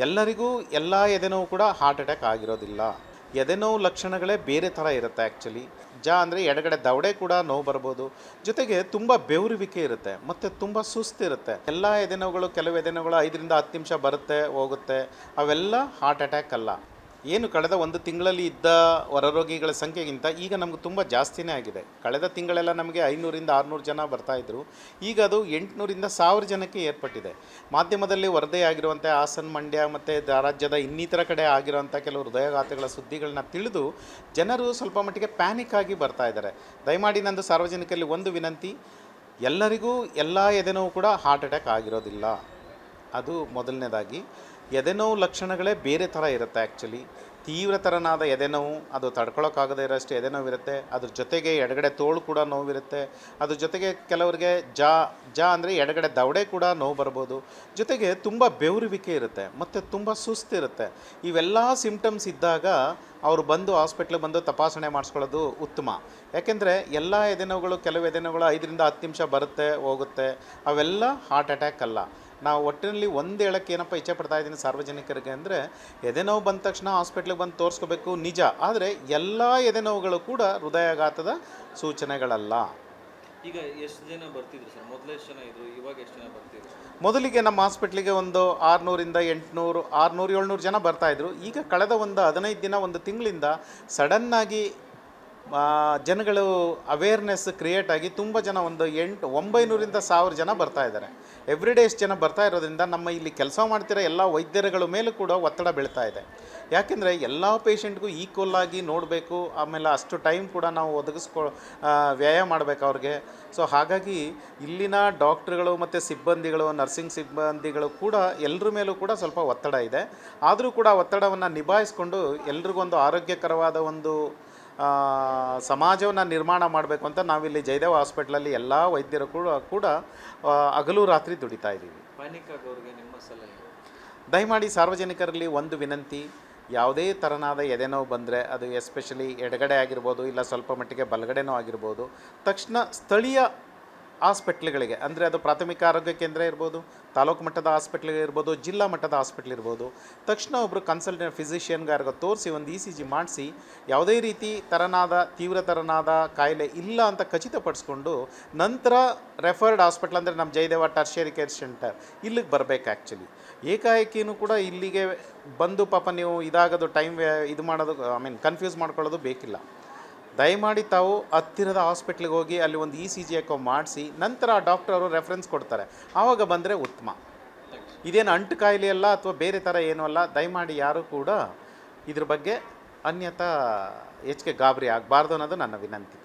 ಎಲ್ಲರಿಗೂ ಎಲ್ಲ ಎದೆನೋವು ಕೂಡ ಹಾರ್ಟ್ ಅಟ್ಯಾಕ್ ಆಗಿರೋದಿಲ್ಲ. ಎದೆನೋವು ಲಕ್ಷಣಗಳೇ ಬೇರೆ ಥರ ಇರುತ್ತೆ ಆ್ಯಕ್ಚುಲಿ ಜಾ ಅಂದರೆ ಎಡಗಡೆ ದವಡೆ ಕೂಡ ನೋವು ಬರ್ಬೋದು. ಜೊತೆಗೆ ತುಂಬ ಬೆವರುವಿಕೆ ಇರುತ್ತೆ, ಮತ್ತು ತುಂಬ ಸುಸ್ತಿರುತ್ತೆ ಎಲ್ಲ ಎದೆನೋವುಗಳು ಕೆಲವು ಎದೆನೋವುಗಳು ಐದರಿಂದ ಹತ್ತು ನಿಮಿಷ ಬರುತ್ತೆ, ಹೋಗುತ್ತೆ. ಅವೆಲ್ಲ ಹಾರ್ಟ್ ಅಟ್ಯಾಕ್ ಅಲ್ಲ. ಏನು ಕಳೆದ ಒಂದು ತಿಂಗಳಲ್ಲಿ ಇದ್ದ ಹೊರರೋಗಿಗಳ ಸಂಖ್ಯೆಗಿಂತ ಈಗ ನಮ್ಗೆ ತುಂಬ ಜಾಸ್ತಿನೇ ಆಗಿದೆ. ಕಳೆದ ತಿಂಗಳೆಲ್ಲ ನಮಗೆ ಐನೂರಿಂದ ಆರುನೂರು ಜನ ಬರ್ತಾಯಿದ್ರು ಈಗ ಅದು ಎಂಟುನೂರಿಂದ ಸಾವಿರ ಜನಕ್ಕೆ ಏರ್ಪಟ್ಟಿದೆ. ಮಾಧ್ಯಮದಲ್ಲಿ ವರದಿ ಆಗಿರುವಂಥ ಹಾಸನ್ ಮಂಡ್ಯ ಮತ್ತು ರಾಜ್ಯದ ಇನ್ನಿತರ ಕಡೆ ಆಗಿರುವಂಥ ಕೆಲವು ಹೃದಯಘಾತಗಳ ಸುದ್ದಿಗಳನ್ನ ತಿಳಿದು ಜನರು ಸ್ವಲ್ಪ ಮಟ್ಟಿಗೆ ಪ್ಯಾನಿಕ್ ಆಗಿ ಬರ್ತಾ ಇದ್ದಾರೆ. ದಯಮಾಡಿ ನಂದು ಸಾರ್ವಜನಿಕರಲ್ಲಿ ಒಂದು ವಿನಂತಿ, ಎಲ್ಲರಿಗೂ ಎಲ್ಲ ಎದೆನೋವು ಕೂಡ ಹಾರ್ಟ್ ಅಟ್ಯಾಕ್ ಆಗಿರೋದಿಲ್ಲ. ಅದು ಮೊದಲನೇದಾಗಿ. ಎದೆನೋವು ಲಕ್ಷಣಗಳೇ ಬೇರೆ ಥರ ಇರುತ್ತೆ ಆ್ಯಕ್ಚುಲಿ ತೀವ್ರತರನಾದ ಎದೆನೋವು, ಅದು ತಡ್ಕೊಳೋಕ್ಕಾಗದೇ ಇರೋಷ್ಟು ಎದೆನೋವು ಇರುತ್ತೆ ಅದ್ರ ಜೊತೆಗೆ ಎಡಗಡೆ ತೋಳು ಕೂಡ ನೋವಿರುತ್ತೆ. ಅದ್ರ ಜೊತೆಗೆ ಕೆಲವರಿಗೆ ಜಾ ಜಾ ಅಂದರೆ ಎಡಗಡೆ ದವಡೆ ಕೂಡ ನೋವು ಬರ್ಬೋದು. ಜೊತೆಗೆ ತುಂಬ ಬೆವರುವಿಕೆ ಇರುತ್ತೆ, ಮತ್ತು ತುಂಬ ಸುಸ್ತಿರುತ್ತೆ ಇವೆಲ್ಲ ಸಿಂಪ್ಟಮ್ಸ್ ಇದ್ದಾಗ ಅವರು ಬಂದು ಹಾಸ್ಪಿಟ್ಲಿಗೆ ಬಂದು ತಪಾಸಣೆ ಮಾಡಿಸ್ಕೊಳ್ಳೋದು ಉತ್ತಮ. ಯಾಕೆಂದರೆ ಎಲ್ಲ ಎದೆನೋವುಗಳು ಕೆಲವು ಎದೆನೋವುಗಳು ಐದರಿಂದ ಹತ್ತು ನಿಮಿಷ ಬರುತ್ತೆ, ಹೋಗುತ್ತೆ. ಅವೆಲ್ಲ ಹಾರ್ಟ್ ಅಟ್ಯಾಕ್ ಅಲ್ಲ. ನಾವು ಒಟ್ಟಿನಲ್ಲಿ ಒಂದು ಹೇಳಕ್ಕೆ ಏನಪ್ಪ ಇಚ್ಛೆ ಪಡ್ತಾ ಇದ್ದೀನಿ ಸಾರ್ವಜನಿಕರಿಗೆ ಅಂದರೆ ಎದೆನೋವು ಬಂದ ತಕ್ಷಣ ಹಾಸ್ಪಿಟ್ಲಿಗೆ ಬಂದು ತೋರಿಸ್ಕೋಬೇಕು ನಿಜ. ಆದರೆ ಎಲ್ಲ ಎದೆನೋವುಗಳು ಕೂಡ ಹೃದಯಾಘಾತದ ಸೂಚನೆಗಳಲ್ಲ. ಈಗ ಎಷ್ಟು ಜನ ಬರ್ತಿದ್ರು ಸರ್? ಮೊದಲು ಎಷ್ಟು ಜನ ಇದ್ರು? ಇವಾಗ ಎಷ್ಟು ಜನ ಬರ್ತಿದ್ರು ಮೊದಲಿಗೆ ನಮ್ಮ ಹಾಸ್ಪಿಟ್ಲಿಗೆ ಒಂದು ಆರುನೂರಿಂದ ಎಂಟುನೂರು ಆರುನೂರು ಏಳ್ನೂರು ಜನ ಬರ್ತಾಯಿದ್ರು ಈಗ ಕಳೆದ ಒಂದು ಹದಿನೈದು ದಿನ ಒಂದು ತಿಂಗಳಿಂದ ಸಡನ್ನಾಗಿ ಜನಗಳು ಅವೇರ್ನೆಸ್ ಕ್ರಿಯೇಟ್ ಆಗಿ ತುಂಬ ಜನ ಒಂದು ಎಂಟು, ಒಂಬೈನೂರಿಂದ ಸಾವಿರ ಜನ ಬರ್ತಾ ಇದ್ದಾರೆ. ಎವ್ರಿ ಡೇ ಎಷ್ಟು ಜನ ಬರ್ತಾ ಇರೋದ್ರಿಂದ ನಮ್ಮ ಇಲ್ಲಿ ಕೆಲಸ ಮಾಡ್ತಿರೋ ಎಲ್ಲ ವೈದ್ಯರುಗಳ ಮೇಲೂ ಕೂಡ ಒತ್ತಡ ಬೀಳ್ತಾ ಇದೆ. ಯಾಕೆಂದರೆ ಎಲ್ಲ ಪೇಷಂಟ್ಗೂ ಈಕ್ವಲ್ ಆಗಿ ನೋಡಬೇಕು, ಆಮೇಲೆ ಅಷ್ಟು ಟೈಮ್ ಕೂಡ ನಾವು ಒದಗಿಸ್ಕೊ ವ್ಯಯ ಮಾಡಬೇಕು ಅವ್ರಿಗೆ. ಸೊ ಹಾಗಾಗಿ ಇಲ್ಲಿನ ಡಾಕ್ಟ್ರುಗಳು ಮತ್ತು ಸಿಬ್ಬಂದಿಗಳು ನರ್ಸಿಂಗ್ ಸಿಬ್ಬಂದಿಗಳು ಕೂಡ ಎಲ್ಲರ ಮೇಲೂ ಕೂಡ ಸ್ವಲ್ಪ ಒತ್ತಡ ಇದೆ. ಆದರೂ ಕೂಡ ಒತ್ತಡವನ್ನು ನಿಭಾಯಿಸ್ಕೊಂಡು ಎಲ್ರಿಗೊಂದು ಆರೋಗ್ಯಕರವಾದ ಒಂದು ಸಮಾಜವನ್ನು ನಿರ್ಮಾಣ ಮಾಡಬೇಕು ಅಂತ ನಾವಿಲ್ಲಿ ಜಯದೇವ ಹಾಸ್ಪಿಟ್ಲಲ್ಲಿ ಎಲ್ಲ ವೈದ್ಯರು ಕೂಡ ಕೂಡ ಹಗಲು ರಾತ್ರಿ ದುಡಿತಾ ಇದ್ದೀವಿ. ದಯಮಾಡಿ ಸಾರ್ವಜನಿಕರಲ್ಲಿ ಒಂದು ವಿನಂತಿ ಯಾವುದೇ ಥರನಾದ ಎದೆನೋವು ಬಂದರೆ ಅದು ಎಸ್ಪೆಷಲಿ ಎಡಗಡೆ ಆಗಿರ್ಬೋದು ಇಲ್ಲ ಸ್ವಲ್ಪ ಮಟ್ಟಿಗೆ ಬಲಗಡೆನೋ ಆಗಿರ್ಬೋದು ತಕ್ಷಣ ಸ್ಥಳೀಯ ಹಾಸ್ಪಿಟ್ಲ್ಗಳಿಗೆ, ಅಂದರೆ ಅದು ಪ್ರಾಥಮಿಕ ಆರೋಗ್ಯ ಕೇಂದ್ರ ಇರ್ಬೋದು, ತಾಲೂಕು ಮಟ್ಟದ ಹಾಸ್ಪಿಟ್ಲ್ ಇರ್ಬೋದು, ಜಿಲ್ಲಾ ಮಟ್ಟದ ಹಾಸ್ಪಿಟ್ಲ್ ಇರ್ಬೋದು, ತಕ್ಷಣ ಒಬ್ಬರು ಕನ್ಸಲ್ಟೆಂಟ್ ಫಿಸಿಷಿಯನ್ಗಾರ್ಗ ತೋರಿಸಿ ಒಂದು ಇ ಸಿ ಜಿ ಮಾಡಿಸಿ, ಯಾವುದೇ ರೀತಿ ತರನಾದ, ತೀವ್ರ ತರನಾದ ಕಾಯಿಲೆ ಇಲ್ಲ ಅಂತ ಖಚಿತಪಡಿಸ್ಕೊಂಡು ನಂತರ ರೆಫರ್ಡ್ ಹಾಸ್ಪಿಟ್ಲ್ ಅಂದರೆ ನಮ್ಮ ಜಯದೇವ ಟರ್ಷರಿ ಕೇರ್ ಸೆಂಟರ್ ಇಲ್ಲಿಗೆ ಬರಬೇಕು ಆ್ಯಕ್ಚುಲಿ ಏಕಾಏಕಿನೂ ಕೂಡ ಇಲ್ಲಿಗೆ ಬಂದು ಪಾಪ ನೀವು ಇದಾಗೋದು ಟೈಮ್ ಇದು ಮಾಡೋದು ಐ ಮೀನ್ ಕನ್ಫ್ಯೂಸ್ ಮಾಡ್ಕೊಳ್ಳೋದು ಬೇಕಿಲ್ಲ. ದಯಮಾಡಿ ತಾವು ಹತ್ತಿರದ ಹಾಸ್ಪಿಟ್ಲಿಗೆ ಹೋಗಿ ಅಲ್ಲಿ ಒಂದು ಇ ಸಿ ಜಿ ಎಕೋ ಮಾಡಿಸಿ, ನಂತರ ಆ ಡಾಕ್ಟರ್ ಅವರು ರೆಫರೆನ್ಸ್ ಕೊಡ್ತಾರೆ. ಆವಾಗ ಬಂದರೆ ಉತ್ತಮ. ಇದೇನು ಅಂಟು ಕಾಯಿಲೆ ಅಲ್ಲ ಅಥವಾ ಬೇರೆ ಥರ ಏನೂ ಅಲ್ಲ, ದಯಮಾಡಿ ಯಾರೂ ಕೂಡ ಇದ್ರ ಬಗ್ಗೆ ಅನ್ಯತಾ ಹೆಚ್ಚಿಗೆ ಗಾಬರಿ ಆಗಬಾರ್ದು ಅನ್ನೋದು ನನ್ನ ವಿನಂತಿ.